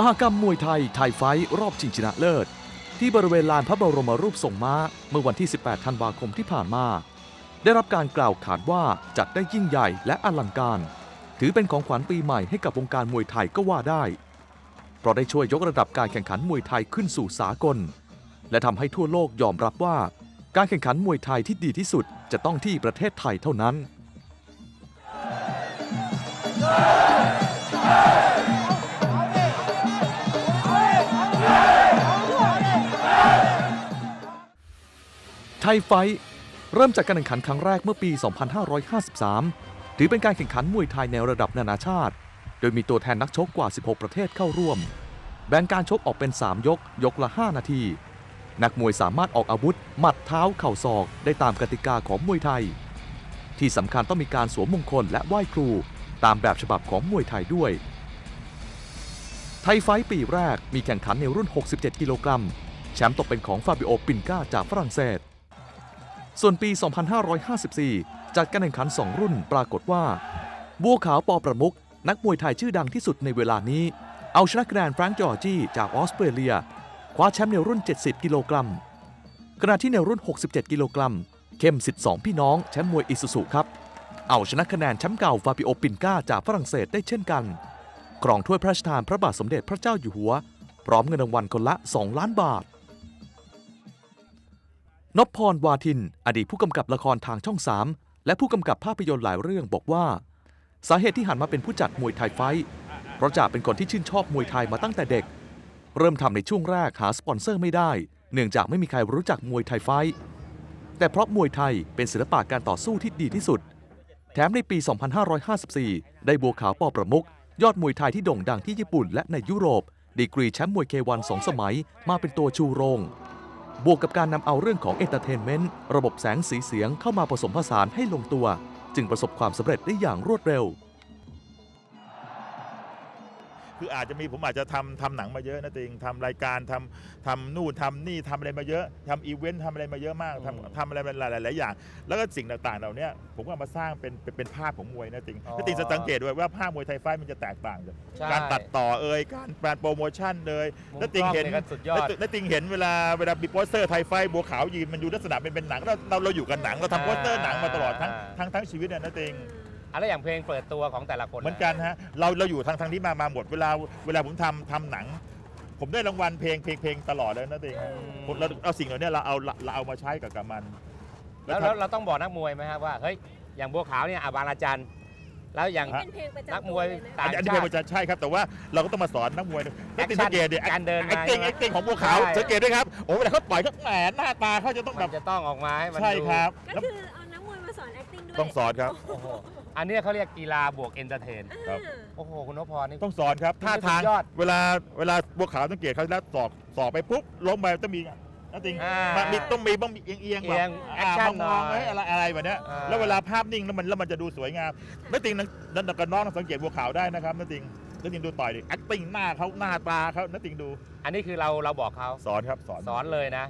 มหกรรมมวยไทยไทยไฟรอบชิงชนะเลิศ ที่บริเวณลานพระบรมรูปทรงม้า เมื่อวันที่ 18 ธันวาคมที่ผ่านมา ได้รับการกล่าวขานว่าจัดได้ยิ่งใหญ่และอลังการ ถือเป็นของขวัญปีใหม่ให้กับวงการมวยไทยก็ว่าได้ เพราะได้ช่วยยกระดับการแข่งขันมวยไทยขึ้นสู่สากล และทำให้ทั่วโลกยอมรับว่า การแข่งขันมวยไทยที่ดีที่สุดจะต้องที่ประเทศไทยเท่านั้น ยไฟ เริ่มจากการแข่งขันครั้งแรกเมื่อปี 2553 ถือเป็นการแข่งขันมวยไทยในระดับนานาชาติ โดยมีตัวแทนนักชกกว่า 16 ประเทศเข้าร่วม แบ่งการชกออกเป็น 3 ยก ยกละ 5 นาที นักมวยสามารถออกอาวุธ หมัดเท้า เข่าศอก ได้ตามกติกาของมวยไทย ที่สำคัญต้องมีการสวมมงคลและไหว้ครู ตามแบบฉบับของมวยไทยด้วย ไทยไฟปีแรกมีแข่งขันในรุ่น 67 กิโลกรัมแชมป์ตกเป็นของฟาบิโอ ปินก้าจากฝรั่งเศส ส่วนปี 2554 จัดการแข่งขัน 2 รุ่นปรากฏว่า บัวขาวปอประมุก นักมวยไทยชื่อดังที่สุดในเวลานี้ เอาชนะคะแนนแฟรงค์จอร์จี้จากออสเตรเลีย คว้าแชมป์ในรุ่น 70 กิโลกรัมขณะที่ในรุ่น 67 กิโลกรัม เข้มสิทธิ์สองพี่น้องแชมป์มวยอิซูซุครับ เอาชนะคะแนนแชมป์เก่าฟาบิโอปินกาจากฝรั่งเศสได้เช่นกัน กรองถ้วยพระราชทานพระบาทสมเด็จพระเจ้าอยู่หัว พร้อมเงินรางวัลคนละ 2 ล้านบาท นพพรวาทิน อดีตผู้กำกับละครทางช่อง3และผู้กำกับภาพยนตร์หลายเรื่องบอกว่า สาเหตุที่หันมาเป็นผู้จัดมวยไทยไฟเพราะจ่าเป็นคนที่ชื่นชอบมวยไทยมาตั้งแต่เด็ก เริ่มทำในช่วงแรกหาสปอนเซอร์ไม่ได้ เนื่องจากไม่มีใครรู้จักมวยไทยไฟแต่เพราะมวยไทยเป็นศิลปะการต่อสู้ที่ดีที่สุด แถมในปี 2554 ได้บัวขาวปอประมุกยอดมวยไทยที่โด่งดังที่ญี่ปุ่นและในยุโรป ดีกรีแชมป์มวยเควันสองสมัยมาเป็นตัวชูโรง บวกกับการนำเอาเรื่องของเอนเตอร์เทนเมนต์ระบบแสงสีเสียงเข้ามาผสมผสานให้ลงตัว จึงประสบความสำเร็จได้อย่างรวดเร็ว คืออาจจะมีผมอาจจะทำทำหนังมาเยอะนะติงทำรายการทำทำนู่นทำนี่ทำอะไรมาเยอะทำอีเวนต์ทำอะไรมาเยอะมากทำทำอะไรมาหลายหลายๆอย่าง แล้วก็สิ่งต่างๆ เหล่านี้ผมก็เอามาสร้างเป็นเป็นเป็นภาพของมวยนะติงอ๋อถ้าติงจะสังเกตด้วยว่าภาพมวยไทยไฟท์มันจะแตกต่างจากใช่การตัดต่อเอ่ยการการโปรโมชั่นเลยมุมแล้วติงเห็นกล้องเนี่ยก็สุดยอดแล้วแล้วติงเห็นเวลาเวลามีโปสเตอร์ไทยไฟท์บัวขาวยืนมันอยู่ลักษณะเป็นเป็นหนังเราเราเราอยู่กับหนังเราทำโปสเตอร์หนังมาตลอดทั้งทั้งทั้งชีวิตเนี่ยนะติง อะไรอย่างเพลงเปิดตัวของแต่ละคนเหมือนกันฮะเราเราอยู่ทางทางนี้มามาหมดเวลาเวลาผมทำทำหนัง ผมได้รางวัลเพลงเพลงเพลงตลอดเลยนะติงผมเราเอาสิ่งเหล่านี้เราเอาเราเอามาใช้กับกับมันแล้วแล้วเราต้องบอกนักมวยไหมครับว่าเฮ้ยอย่างบัวขาวเนี่ยอาบางอาจันแล้วอย่างเป็นเพลงประจำนักมวยตัวเลยนะต่างอันนี้เป็นประจันใช่ครับ แต่ว่าเราก็ต้องมาสอนนักมวยแล้วติง Action สังเกตดิการเดินมาไอ้เก่งใช่ไหมไอ้เก่งของบัวขาวใช่สังเกตด้วยครับโอ้เวลาเขาปล่อยเขาแหมหน้าตาเขาจะต้องแบมับนจะต้องออกมาให้มันใช่ดูครับก็แล้วคือเอานักมวยมาสอน acting ด้วยต้องสอนครับโอ้โหอันเนี้ยเขาเรียกกีฬาบวกเอนเตอร์เทน ครับอ่าโอ้โห คุณนพพรนี่ ต้องสอนครับท่าทางสุดยอดเวลาเวลาบัวขาวสังเกตเขาแล้วสอกสอกไปปุ๊บล้มไปต้องมีนะติงอ่ามันมีต้องมีบ้างมีเอียงเอียงๆแบบเอียงอ่า action มองๆหน่อยเอ้ยอะไรอะไรแบบเนี้ยอ่า แล้วเวลาภาพนิ่งแล้วมันแล้วมันจะดูสวยงามนักติงนั้นนั่นกับน้องสังเกตบัวขาวได้นะครับนักติงนักติงดูต่อยดิ acting หน้าเขาหน้าตาเขานักติงดูอันนี้คือเราเราบอกเขาสอนครับสอนสอนเลยนะ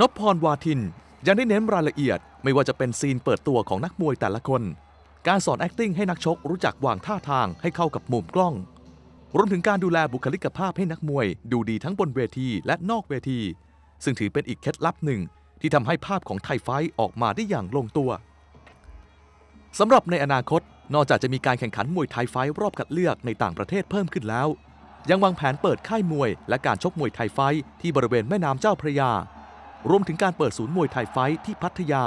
นพพรวาทิน ยังได้เน้นรายละเอียด ไม่ว่าจะเป็นซีนเปิดตัวของนักมวยแต่ละคน การสอน acting ให้นักชกรู้จักวางท่าทางให้เข้ากับมุมกล้อง รวมถึงการดูแลบุคลิกภาพให้นักมวยดูดีทั้งบนเวทีและนอกเวที ซึ่งถือเป็นอีกเคล็ดลับหนึ่งที่ทำให้ภาพของไทยไฟท์ออกมาได้อย่างลงตัวสำหรับในอนาคต นอกจากจะมีการแข่งขันมวยไทยไฟท์รอบคัดเลือกในต่างประเทศเพิ่มขึ้นแล้ว ยังวางแผนเปิดค่ายมวย และการชกมวยไทยไฟท์ที่บริเวณแม่น้ำเจ้าพระยา รวมถึงการเปิดศูนย์มวยไทยไฟท์ที่พัทยา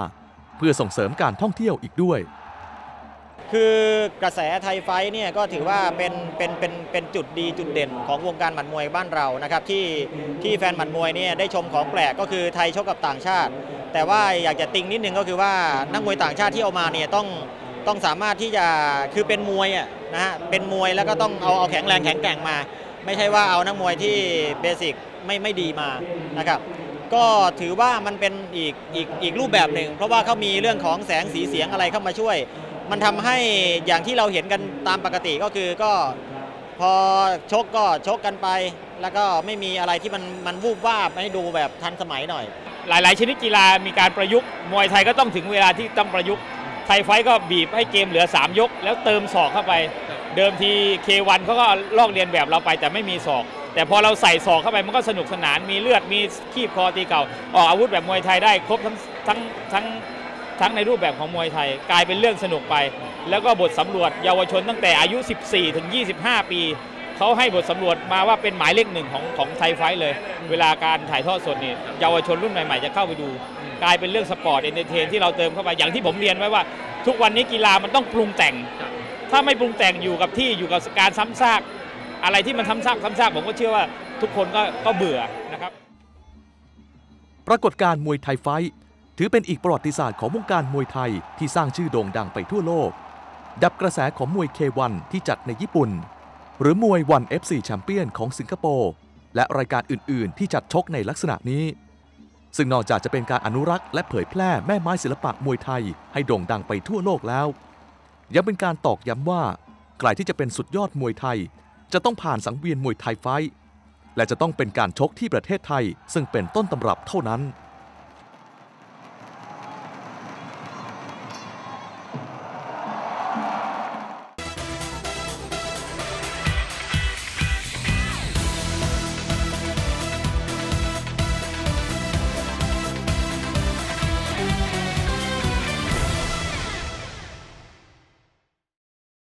เพื่อส่งเสริมการท่องเที่ยวอีกด้วย คือกระแสไทยไฟท์เนี่ยก็ถือว่าเป็นเป็นเป็นเป็นจุดดีจุดเด่นของวงการหมัดมวยบ้านเรานะครับที่ที่แฟนหมัดมวยเนี่ยได้ชมของแปลกก็คือไทยชกกับต่างชาติ แต่ว่าอยากจะติงนิดนึงก็คือว่านักมวยต่างชาติที่เอามาเนี่ยต้องต้องสามารถที่จะคือเป็นมวยอะนะฮะเป็นมวยแล้วก็ต้องเอาเอาแข็งแรงแข็งแกร่งมา ไม่ใช่ว่าเอานักมวยที่เบสิกไม่ไม่ดีมานะครับก็ถือว่ามันเป็นอีกอีกอีกรูปแบบหนึ่ง เพราะว่าเขามีเรื่องของแสงสีเสียงอะไรเข้ามาช่วย มันทำให้อย่างที่เราเห็นกันตามปกติก็คือก็พอชกก็ชกกันไป แล้วก็ไม่มีอะไรที่มันมันวูบวาบให้ดูแบบทันสมัยหน่อย หลาย ๆ ชนิดกีฬามีการประยุกต์มวยไทยก็ต้องถึงเวลาที่ต้องประยุกต์ไทยไฟท์ก็บีบให้เกมเหลือ 3 ยก แล้วเติมศอกเข้าไป เดิมทีเควันเขาก็ลอกเรียนแบบเราไปแต่ไม่มีศอก แต่พอเราใส่ศอกเข้าไปมันก็สนุกสนานมีเลือดมีคีบคอตีเก่าออกอาวุธแบบมวยไทยได้ครบทั้งทั้งทั้ง ทั้งในรูปแบบของมวยไทย กลายเป็นเรื่องสนุกไป แล้วก็บทสำรวจเยาวชนตั้งแต่อายุ 14 ถึง 25 ปี เขาให้บทสำรวจมาว่าเป็นหมายเลขหนึ่งของของไทยไฟเลย เวลาการถ่ายทอดสดนี่เยาวชนรุ่นใหม่ๆจะเข้าไปดู กลายเป็นเรื่องสปอร์ตเอนเตอร์เทนที่เราเติมเข้าไปอย่างที่ผมเรียนไว้ว่า ทุกวันนี้กีฬามันต้องปรุงแต่ง ถ้าไม่ปรุงแต่งอยู่กับที่อยู่กับการซ้ำซากอะไรที่มันซ้ำซากซ้ำซากผมก็เชื่อว่าทุกคนก็ก็เบื่อนะครับ ปรากฏการมวยไทยไฟ ถือเป็นอีกประวัติศาสตร์ของวงการมวยไทยที่สร้างชื่อโด่งดังไปทั่วโลก ดับกระแสของมวย K1 ที่จัดในญี่ปุ่น หรือมวย1 FC แชมเปี้ยนของสิงคโปร์และรายการอื่น ๆ ที่จัดชกในลักษณะนี้ ซึ่งนอกจากจะเป็นการอนุรักษ์และเผยแพร่แม่ไม้ศิลปะมวยไทยให้โด่งดังไปทั่วโลกแล้ว ยังเป็นการตอกย้ำว่าใครที่จะเป็นสุดยอดมวยไทย จะต้องผ่านสังเวียนมวยไทยไฟและจะต้องเป็นการชกที่ประเทศไทย ซึ่งเป็นต้นตำรับเท่านั้น